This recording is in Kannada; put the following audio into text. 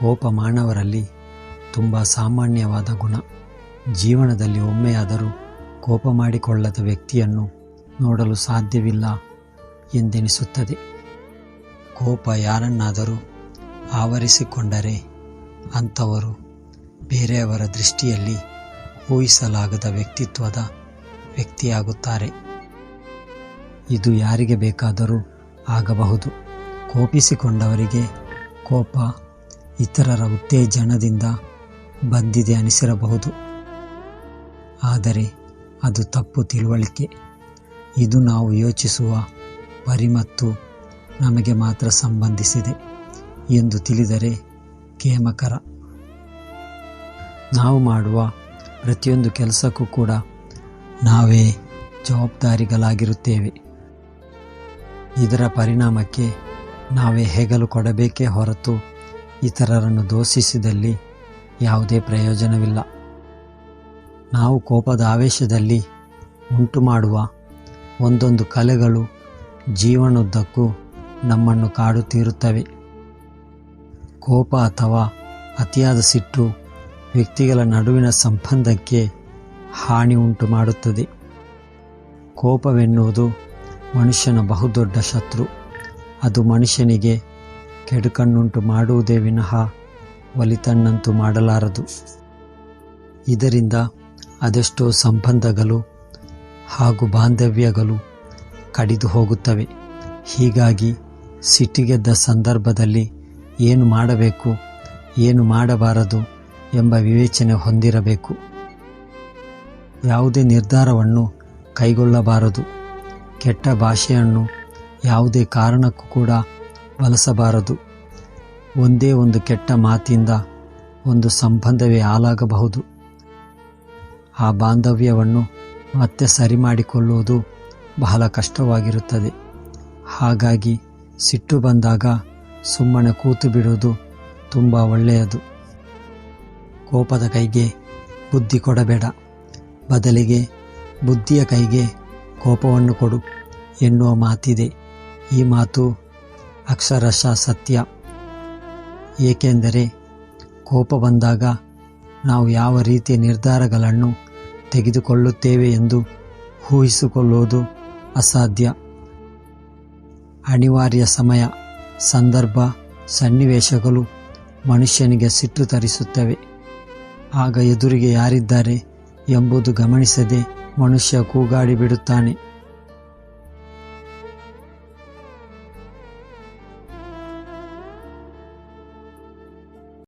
ಕೋಪ ಮಾನವರಲ್ಲಿ ತುಂಬ ಸಾಮಾನ್ಯವಾದ ಗುಣ. ಜೀವನದಲ್ಲಿ ಒಮ್ಮೆಯಾದರೂ ಕೋಪ ಮಾಡಿಕೊಳ್ಳದ ವ್ಯಕ್ತಿಯನ್ನು ನೋಡಲು ಸಾಧ್ಯವಿಲ್ಲ ಎಂದೆನಿಸುತ್ತದೆ. ಕೋಪ ಯಾರನ್ನಾದರೂ ಆವರಿಸಿಕೊಂಡರೆ ಅಂಥವರು ಬೇರೆಯವರ ದೃಷ್ಟಿಯಲ್ಲಿ ಊಹಿಸಲಾಗದ ವ್ಯಕ್ತಿತ್ವದ ವ್ಯಕ್ತಿಯಾಗುತ್ತಾರೆ. ಇದು ಯಾರಿಗೆ ಬೇಕಾದರೂ ಆಗಬಹುದು. ಕೋಪಿಸಿಕೊಂಡವರಿಗೆ ಕೋಪ ಇತರರ ಉತ್ತೇಜನದಿಂದ ಬಂದಿದೆ ಅನಿಸಿರಬಹುದು. ಆದರೆ ಅದು ತಪ್ಪು ತಿಳುವಳಿಕೆ. ಇದು ನಾವು ಯೋಚಿಸುವ ಪರಿ ಮತ್ತು ನಮಗೆ ಮಾತ್ರ ಸಂಬಂಧಿಸಿದೆ ಎಂದು ತಿಳಿದರೆ ಕೇಮಕರ ನಾವು ಮಾಡುವ ಪ್ರತಿಯೊಂದು ಕೆಲಸಕ್ಕೂ ಕೂಡ ನಾವೇ ಜವಾಬ್ದಾರಿಗಳಾಗಿರುತ್ತೇವೆ. ಇದರ ಪರಿಣಾಮಕ್ಕೆ ನಾವೇ ಹೆಗಲು ಕೊಡಬೇಕೇ ಹೊರತು ಇತರರನ್ನು ದೋಷಿಸಿದಲ್ಲಿ ಯಾವುದೇ ಪ್ರಯೋಜನವಿಲ್ಲ. ನಾವು ಕೋಪದ ಆವೇಶದಲ್ಲಿ ಉಂಟು ಮಾಡುವ ಒಂದೊಂದು ಕಲೆಗಳು ಜೀವನದ್ದಕ್ಕೂ ನಮ್ಮನ್ನು ಕಾಡುತ್ತಿರುತ್ತವೆ ಕೋಪ ಅಥವಾ ಅತಿಯಾದ ಸಿಟ್ಟು ವ್ಯಕ್ತಿಗಳ ನಡುವಿನ ಸಂಬಂಧಕ್ಕೆ ಹಾನಿ ಉಂಟು ಮಾಡುತ್ತದೆ ಕೋಪವೆನ್ನುವುದು ಮನುಷ್ಯನ ಬಹುದೊಡ್ಡ ಶತ್ರು. ಅದು ಮನುಷ್ಯನಿಗೆ ಕೆಡುಕನ್ನುಂಟು ಮಾಡುವುದೇ ವಿನಃ ಒಲಿತಣ್ಣಂತೂ ಮಾಡಲಾರದು. ಇದರಿಂದ ಅದೆಷ್ಟೋ ಸಂಬಂಧಗಳು ಹಾಗೂ ಬಾಂಧವ್ಯಗಳು ಕಡಿದು ಹೋಗುತ್ತವೆ. ಹೀಗಾಗಿ ಸಿಟ್ಟಿಗೆದ್ದ ಸಂದರ್ಭದಲ್ಲಿ ಏನು ಮಾಡಬೇಕು, ಏನು ಮಾಡಬಾರದು ಎಂಬ ವಿವೇಚನೆ ಹೊಂದಿರಬೇಕು. ಯಾವುದೇ ನಿರ್ಧಾರವನ್ನು ಕೈಗೊಳ್ಳಬಾರದು. ಕೆಟ್ಟ ಭಾಷೆಯನ್ನು ಯಾವುದೇ ಕಾರಣಕ್ಕೂ ಕೂಡ ಬಳಸಬಾರದು ಒಂದೇ ಒಂದು ಕೆಟ್ಟ ಮಾತಿಂದ ಒಂದು ಸಂಬಂಧವೇ ಹಾಳಾಗಬಹುದು. ಆ ಬಾಂಧವ್ಯವನ್ನು ಮತ್ತೆ ಸರಿ ಮಾಡಿಕೊಳ್ಳುವುದು ಬಹಳ ಕಷ್ಟವಾಗಿರುತ್ತದೆ. ಹಾಗಾಗಿ ಸಿಟ್ಟು ಬಂದಾಗ ಸುಮ್ಮನೆ ಕೂತು ಬಿಡುವುದು ತುಂಬ ಒಳ್ಳೆಯದು. ಕೋಪದ ಕೈಗೆ ಬುದ್ಧಿ ಕೊಡಬೇಡ. ಬದಲಿಗೆ ಬುದ್ಧಿಯ ಕೈಗೆ ಕೋಪವನ್ನು ಕೊಡು ಎನ್ನುವ ಮಾತಿದೆ. ಈ ಮಾತು ಅಕ್ಷರಶಃ ಸತ್ಯ. ಏಕೆಂದರೆ ಕೋಪ ಬಂದಾಗ ನಾವು ಯಾವ ರೀತಿಯ ನಿರ್ಧಾರಗಳನ್ನು ತೆಗೆದುಕೊಳ್ಳುತ್ತೇವೆ ಎಂದು ಊಹಿಸಿಕೊಳ್ಳುವುದು ಅಸಾಧ್ಯ. ಅನಿವಾರ್ಯ ಸಮಯ, ಸಂದರ್ಭ, ಸನ್ನಿವೇಶಗಳು ಮನುಷ್ಯನಿಗೆ ಸಿಟ್ಟು ತರಿಸುತ್ತವೆ. ಆಗ ಎದುರಿಗೆ ಯಾರಿದ್ದಾರೆ ಎಂಬುದು ಗಮನಿಸದೆ ಮನುಷ್ಯ ಕೂಗಾಡಿ ಬಿಡುತ್ತಾನೆ.